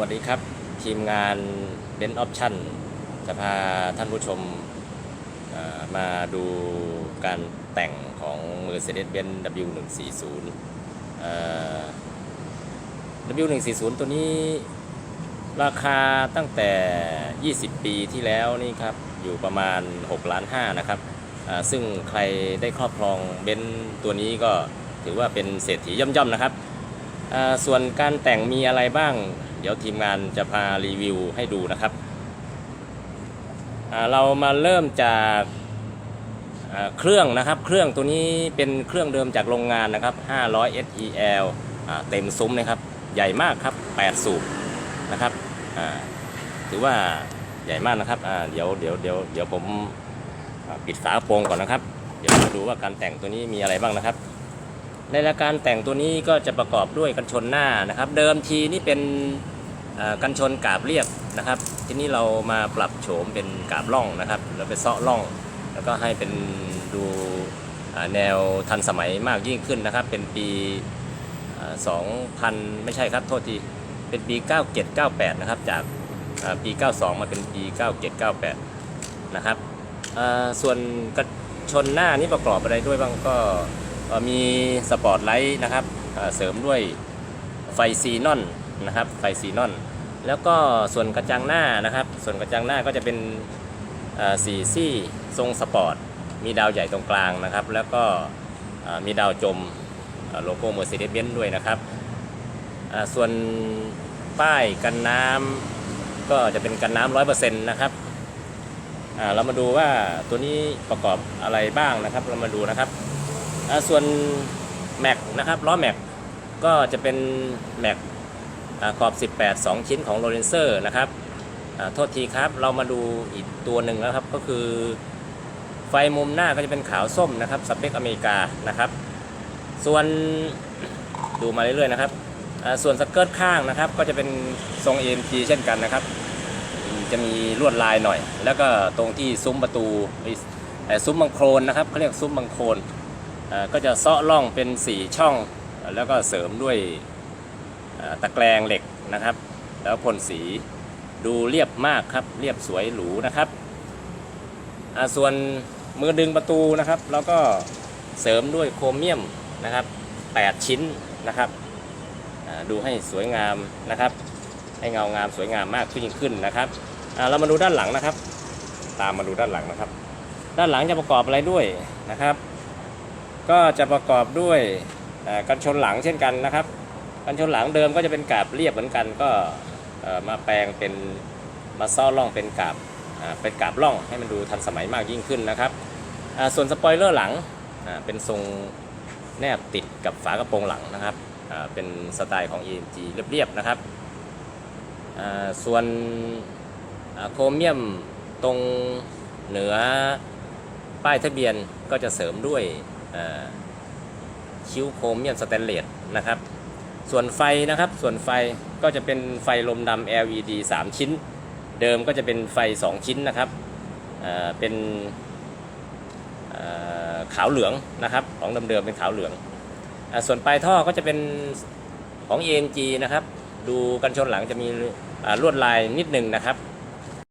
วัสดีครับ ทีมงานเ e นออปชั่นจะพาท่านผู้ชมมาดูการแต่งของ Mercedes-Benz W140 เอ่อ W140 ตัวนี้ราคาตั้งแต่ 20 ปีที่แล้วนี่ครับอยู่ประมาณ 6 ล้าน5นะครับ ซึ่งใครได้ครอบครองเบนซ์ตัวนี้ก็ถือว่าเป็นเศรษฐีย่อมๆนะครับส่วนการแต่งมีอะไรบ้าง เดี๋ยวทีมงานจะพารีวิวให้ดูนะครับ เรามาเริ่มจากเครื่องนะครับ เครื่องตัวนี้เป็นเครื่องเดิมจากโรงงานนะครับ 500 SEL เต็มซุ้มนะครับ ใหญ่มากครับ 8 สูบนะครับถือว่าใหญ่มากนะครับเดี๋ยวเดี๋ยวเดี๋ยวเดี๋ยวผมปิดฝาโปรงก่อนนะครับ เดี๋ยวมาดูว่าการแต่งตัวนี้มีอะไรบ้างนะครับ ในรายการแต่งตัวนี้ก็จะประกอบด้วยกันชนหน้านะครับ เดิมทีนี่เป็น กันชนกาบเรียบนะครับ ทีนี้เรามาปรับโฉมเป็นกาบล่องนะครับเราไปเซาะล่อง แล้วก็ให้เป็นดูแนวทันสมัยมากยิ่งขึ้นนะครับ เป็นปีสองพันไม่ใช่ครับโทษทีเป็นปี 9798 นะครับ จากปี 92 มาเป็นปี 9798 นะครับส่วนกระชนหน้านี่ประกอบอะไรด้วยบ้างก็มีสปอร์ตไลท์นะครับเอ่อเสริมด้วยไฟซีนอน นะครับไฟซีนอน แล้วก็ส่วนกระจังหน้านะครับ ส่วนกระจังหน้าก็จะเป็นสีซี่ทรงสปอร์ต มีดาวใหญ่ตรงกลางนะครับ แล้วก็มีดาวจมโลโก้ Mercedes-Benz ด้วยนะครับ ส่วนป้ายกันน้ำก็จะเป็นกันน้ำร้อยเปอร์เซ็นต์นะครับเรามาดูว่าตัวนี้ประกอบอะไรบ้างนะครับ เรามาดูนะครับ ส่วนแม็กนะครับล้อแม็กก็จะเป็นแม็ก ขอบ 18 2 ชิ้นของโรเลนเซอร์นะครับโทษทีครับเรามาดูอีกตัวหนึ่งแล้วครับก็คือ ไฟมุมหน้าก็จะเป็นขาวส้มนะครับสเปคอเมริกานะครับ ส่วนดูมาเรื่อยๆนะครับส่วนสเกิร์ตข้างนะครับ ก็จะเป็นทรง AMG เช่นกันนะครับ จะมีลวดลายหน่อย แล้วก็ตรงที่ซุ้มประตูไอ้ซุ้มบังโครนนะครับเขาเรียกซุ้มบังโครนก็จะเซาะร่องเป็น 4 ช่อง แล้วก็เสริมด้วย ตะแกรงเหล็กนะครับ แล้วพ่นสีดูเรียบมากครับเรียบสวยหรูนะครับส่วนมือดึงประตูนะครับเราก็เสริมด้วยโครเมียมนะครับ 8 ชิ้นนะครับดูให้สวยงามนะครับ ให้เงางามสวยงามมากขึ้นยิ่งขึ้นนะครับเรามาดูด้านหลังนะครับ ตามมาดูด้านหลังนะครับ ด้านหลังจะประกอบอะไรด้วยนะครับ ก็จะประกอบด้วยกันชนหลังเช่นกันนะครับ กันชนหลังเดิมก็จะเป็นกาบเรียบเหมือนกันก็มาแปลงเป็นมาซ่อล่องเป็นกาบเป็นกาบล่องให้มันดูทันสมัยมากยิ่งขึ้นนะครับส่วนสปอยเลอร์หลังเป็นทรงแนบติดกับฝากระโปรงหลังนะครับเป็นสไตล์ของ EMG เรียบๆนะครับส่วนโครเมียมตรงเหนือป้ายทะเบียนก็จะเสริมด้วยคิ้วโครเมียมสแตนเลสนะครับ ส่วนไฟนะครับ ส่วนไฟก็จะเป็นไฟลมดำ LED 3 ชิ้น เดิมก็จะเป็นไฟ 2 ชิ้นนะครับเอ่อเป็นอ่อขาวเหลืองนะครับของเดิมๆเป็นขาวเหลืองอส่วนปลายท่อก็จะเป็นของ AMG นะครับ ดูกันชนหลังจะมีอ่าลวดลายนิดหนึ่งนะครับ